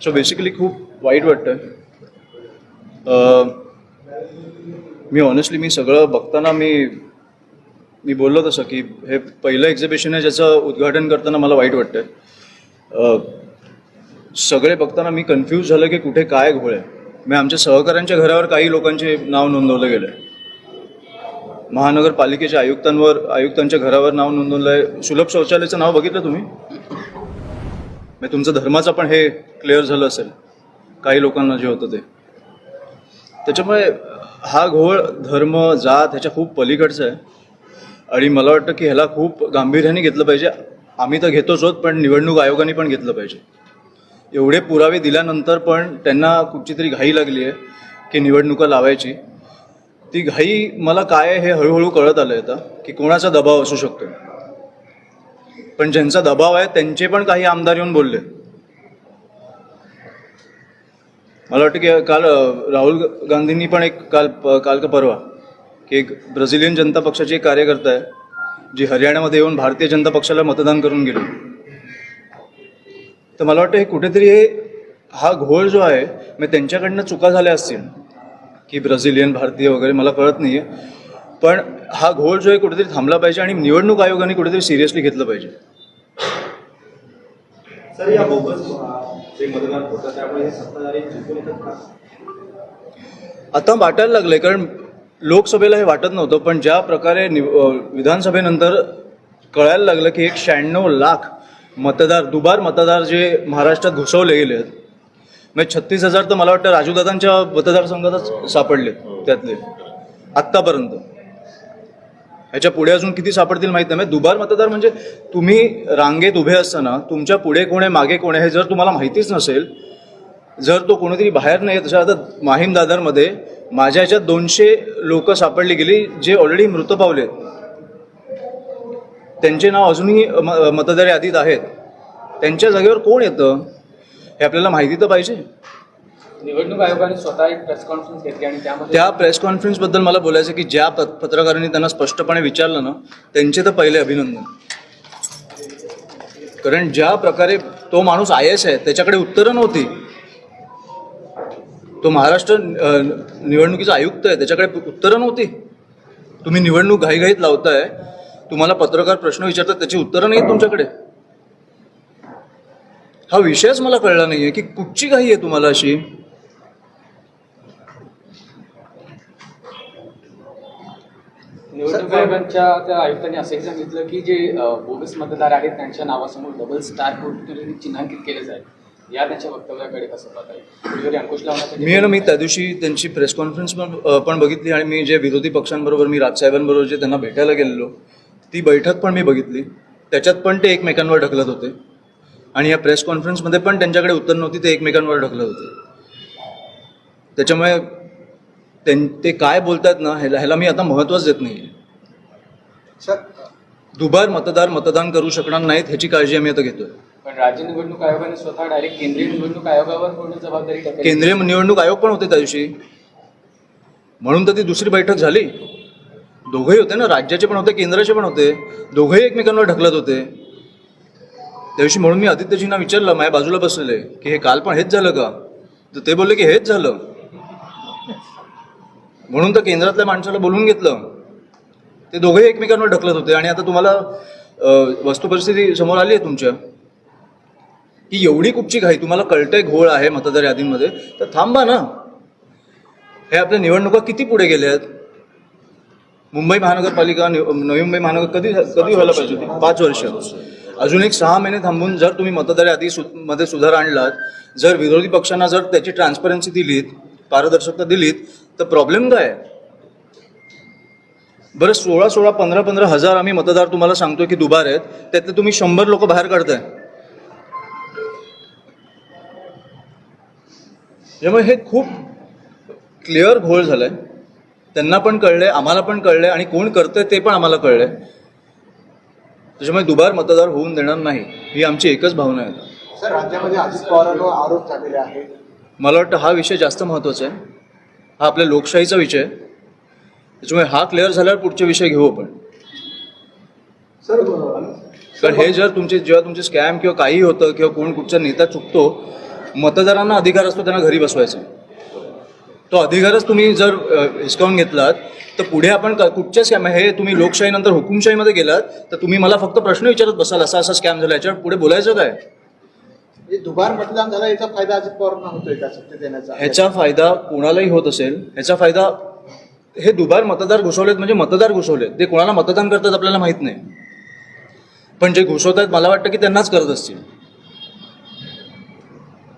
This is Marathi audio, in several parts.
सो बेसिकली खूप वाईट वाटतं मी ऑनेस्टली मी सगळं बघताना मी मी बोललो तसं की हे पहिलं एक्झिबिशन आहे ज्याचं उद्घाटन करताना मला वाईट वाटतं सगळे बघताना मी कन्फ्यूज झालं की कुठे काय घोळ आहे. मी आमच्या सहकाऱ्यांच्या घरावर काही लोकांचे नाव नोंदवलं गेलं आहे महानगरपालिकेच्या आयुक्तांवर आयुक्तांच्या घरावर नाव नोंदवलं आहे सुलभ शौचालयाचं नाव बघितलं तुम्ही? म्हणजे तुमचं धर्माचं पण हे क्लिअर झालं असेल. काही लोकांना जे होतं ते. त्याच्यामुळे हा घोळ धर्म जात ह्याच्या खूप पलीकडचा आहे. आणि मला वाटतं की ह्याला खूप गांभीर्याने घेतलं पाहिजे. आम्ही तर घेतोच आहोत पण निवडणूक आयोगाने पण घेतलं पाहिजे. एवढे पुरावे दिल्यानंतर पण त्यांना कुठची तरी घाई लागली आहे की निवडणुका लावायची. ती घाई मला काय आहे हे हळूहळू कळत आलं आहे आता की कोणाचा दबाव असू शकतो. पण ज्यांचा दबाव आहे त्यांचे पण काही आमदार येऊन बोलले. मला वाटतं की काल राहुल गांधींनी पण एक काल काल का परवा की एक ब्राझिलियन जनता पक्षाची एक कार्यकर्ता आहे जी हरियाणामध्ये येऊन भारतीय जनता पक्षाला मतदान करून गेली. तर मला वाटतं हे कुठेतरी हे हा घोळ जो आहे मग त्यांच्याकडनं चुका झाल्या असतील की ब्राझिलियन भारतीय वगैरे मला कळत नाही आहे पण हा घोळ जो आहे कुठेतरी थांबला पाहिजे आणि निवडणूक आयोगाने कुठेतरी सिरियसली घेतलं पाहिजे. आता वाटायला लागलंय कारण लोकसभेला हे वाटत नव्हतं पण ज्या प्रकारे विधानसभेनंतर कळायला लागलं की एक शहाण्णव लाख मतदार दुबार मतदार जे महाराष्ट्रात घुसवले गेले आहेत म्हणजे छत्तीस हजार तर मला वाटतं राजूदादांच्या मतदारसंघातच सापडले त्यातले आत्तापर्यंत. ह्याच्या पुढे अजून किती सापडतील माहीत नाही. दुबार मतदार म्हणजे तुम्ही रांगेत उभे असताना तुमच्यापुढे कोण आहे मागे कोण आहे हे जर तुम्हाला माहितीच नसेल जर तो कोणीतरी बाहेर नाही तशा आता माहीम दादरमध्ये माझ्या ह्याच्यात दोनशे लोक सापडली गेली जे ऑलरेडी मृत पावले त्यांचे नाव अजूनही म- मतदार यादीत आहेत. त्यांच्या जागेवर कोण येतं हे आपल्याला माहिती तर पाहिजे. निवडणूक आयोगाने स्वतः एक प्रेस कॉन्फरन्स घेतली आणि त्यामध्ये त्या प्रेस कॉन्फरन्सबद्दल मला बोलायचं की ज्या पत- पत्रकारांनी त्यांना स्पष्टपणे विचारलं ना त्यांचे तर पहिले अभिनंदन. कारण ज्या प्रकारे तो माणूस आय एस आहे त्याच्याकडे उत्तरं नव्हती. तो महाराष्ट्र अ, निवडणुकीचा आयुक्त आहे त्याच्याकडे उत्तरं नव्हती. तुम्ही निवडणूक घाईघाईत लावताय तुम्हाला पत्रकार प्रश्न विचारतात त्याची उत्तरं नाहीत तुमच्याकडे. हा विषयच मला कळला नाहीये की कुठची घाई आहे तुम्हाला अशी? निवडणूक आयोगाच्या त्या आयुक्तांनी असंही सांगितलं की जे बोगस मतदार आहेत त्यांच्या नावासमोर डबल स्टार चिन्हांकित केले जाईल. या त्यांच्या वक्तव्याकडे कसं पाहता मी आहे ना मी त्या दिवशी त्यांची प्रेस कॉन्फरन्स पण पण बघितली आणि मी जे विरोधी पक्षांबरोबर मी राजसाहेबांबरोबर जे त्यांना भेटायला गेलेलो ती बैठक पण मी बघितली. त्याच्यात पण ते एकमेकांवर ढकलत होते. आणि या प्रेस कॉन्फरन्समध्ये पण त्यांच्याकडे उत्तर नव्हती ते एकमेकांवर ढकलत होते. त्याच्यामुळे त्यां ते काय बोलतात ना ह्याला ह्याला मी आता महत्त्वच देत नाही सर दुबार मतदार मतदान करू शकणार नाहीत ह्याची काळजी आम्ही आता घेतोय. पण राज्य निवडणूक आयोगाने स्वतः डायरेक्ट केंद्रीय निवडणूक आयोगावर पूर्ण जबाबदारी टाकली. केंद्रीय निवडणूक आयोग पण होते त्या दिवशी. म्हणून तर ती दुसरी बैठक झाली. दोघंही होते ना राज्याचे पण होते केंद्राचे पण होते. दोघंही एकमेकांवर ढकलत होते. त्या दिवशी म्हणून मी आदित्यजींना विचारलं माझ्या बाजूला बसलेले की हे काल पण हेच झालं का? तर ते बोलले की हेच झालं. म्हणून तर केंद्रातल्या माणसाला बोलून घेतलं. ते दोघंही एकमेकांवर ढकलत होते. आणि आता तुम्हाला वस्तुपरिस्थिती समोर आली आहे तुमच्या. की एवढी कुठची घाई तुम्हाला कळतंय घोळ आहे मतदार यादींमध्ये. तर थांबा ना. हे आपल्या निवडणुका किती पुढे गेल्या आहेत मुंबई महानगरपालिका निव- नवी मुंबई महानगर कधी कधी व्हायला पाहिजे होती? पाच वर्ष. अजून एक सहा महिने थांबून जर तुम्ही मतदार यादी सु मध्ये सुधार आणलात जर विरोधी पक्षांना जर त्याची ट्रान्सपरन्सी दिलीत पारदर्शकता दिलीत तर प्रॉब्लेम काय आहे? बरं सोळा सोळा पंधरा पंधरा हजार आम्ही मतदार तुम्हाला सांगतोय की दुबार आहेत. त्यातले तुम्ही शंभर लोक बाहेर काढताय. त्यामुळे हे खूप क्लिअर घोळ झालाय. त्यांना पण कळलंय आम्हाला पण कळलंय आणि कोण करतंय ते पण आम्हाला कळलंय. त्याच्यामुळे दुबार मतदार होऊन देणार नाही ही आमची एकच भावना आहे. सर राज्यामध्ये अजित पवारांवर आरोप झालेले आहेत. मला वाटतं हा विषय जास्त महत्त्वाचा आहे. हा आपल्या लोकशाहीचा विषय त्याच्यामुळे हा क्लिअर झाल्यावर पुढचे विषय घेऊ आपण. सर कारण हे जर तुमचे जेव्हा तुमचे स्कॅम किंवा काही होतं किंवा कोण कुठचा नेता चुकतो मतदारांना अधिकार असतो त्यांना घरी बसवायचा. तो अधिकारच तुम्ही जर हिसकावून घेतलात तर पुढे आपण क- कुठच्या स्कॅम हे तुम्ही लोकशाहीनंतर हुकुमशाहीमध्ये गेलात तर तुम्ही मला फक्त प्रश्न विचारत बसाल असा असा स्कॅम झाला याच्यावर पुढे बोलायचं काय? म्हणजे दुबार मतदान झालं याचा फायदा अजित पवारांना होतोय का सत्तेत देण्याचा? ह्याचा फायदा कोणालाही होत असेल ह्याचा फायदा हे दुबार मतदार घुसवलेत म्हणजे मतदार घुसवलेत ते कोणाला मतदान करतात आपल्याला माहीत नाही. पण जे घुसवत आहेत मला वाटतं की त्यांनाच करत असतील.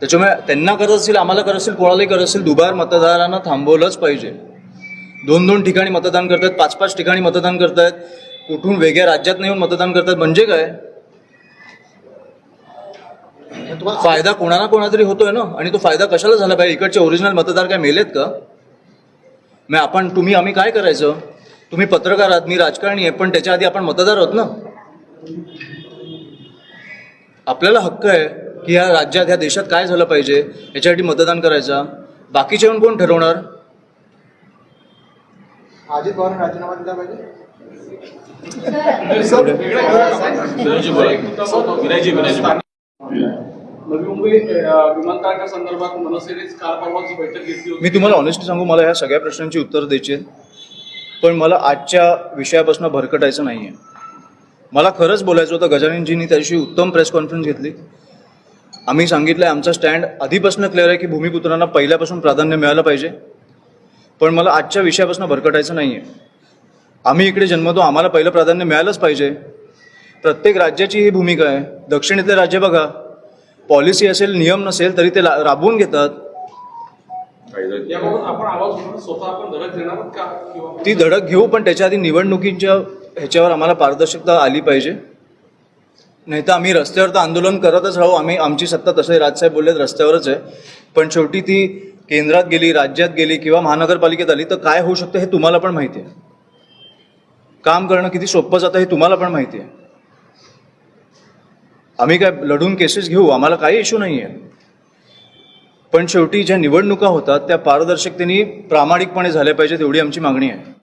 त्याच्यामुळे त्यांना करत असतील आम्हाला करत असतील कोणालाही करत असतील दुबार मतदारांना थांबवलंच पाहिजे. दोन दोन ठिकाणी मतदान करतात पाच पाच ठिकाणी मतदान करतायत. कुठून वेगळ्या राज्यात येऊन मतदान करतात म्हणजे काय? फायदा कोणाला कोणातरी होतोय ना आणि तो फायदा कशाला झाला पाहिजे इकडचे ओरिजिनल मतदार काय मेलेत का मग आपण तुम्ही आम्ही काय करायचं तुम्ही पत्रकार आहात मी राजकारणी आहे पण त्याच्या आधी आपण मतदार आहोत ना आपल्याला हक्क आहे की या राज्यात ह्या देशात काय झालं पाहिजे याच्यासाठी मतदान करायचा बाकीचे येऊन कोण ठरवणार अजित पवारांनी राजीनामा दिला पाहिजे नवी मुंबई विमानतळाच्या संदर्भात मनसेनेच काल परवाची बैठक घेतली होती. मी तुम्हाला ऑनेस्टली सांगू मला ह्या सगळ्या प्रश्नांची उत्तर द्यायची पण मला आजच्या विषयापासून भरकटायचं नाही आहे मला खरंच बोलायचं होतं गजाननजींनी त्याशी उत्तम प्रेस कॉन्फरन्स घेतली. आम्ही सांगितलं आहे आमचा स्टँड आधीपासून क्लिअर आहे की भूमिपुत्रांना पहिल्यापासून प्राधान्य मिळालं पाहिजे. पण मला आजच्या विषयापासून भरकटायचं नाही आहे आम्ही इकडे जन्मतो आम्हाला पहिलं प्राधान्य मिळालंच पाहिजे. प्रत्येक राज्याची ही भूमिका आहे. दक्षिणेतले राज्य बघा. पॉलिसी असेल नियम नसेल तरी ते ला- राबवून घेतात. याबाबत आपण आवाज उठवून स्वतः आपण धडक देणार आहोत का? किंवा ती धडक घेऊ पण त्याच्या आधी निवडणुकीच्या ह्याच्यावर आम्हाला पारदर्शकता आली पाहिजे. नाही तर आम्ही रस्त्यावर तर आंदोलन करतच राहू. आम्ही आमची सत्ता तसंही राजसाहेब बोललेत रस्त्यावरच आहे. पण शेवटी ती केंद्रात गेली राज्यात गेली किंवा महानगरपालिकेत आली तर काय होऊ शकतं हे तुम्हाला पण माहिती आहे. काम करणं किती सोपं जातं हे तुम्हाला पण माहिती आहे. आम्ही काय लढून केसेस घेऊ? आम्हाला काही इश्यू नाही आहे पण शेवटी ज्या निवडणुका होतात त्या पारदर्शकतेने प्रामाणिकपणे झाल्या पाहिजेत एवढी आमची मागणी आहे.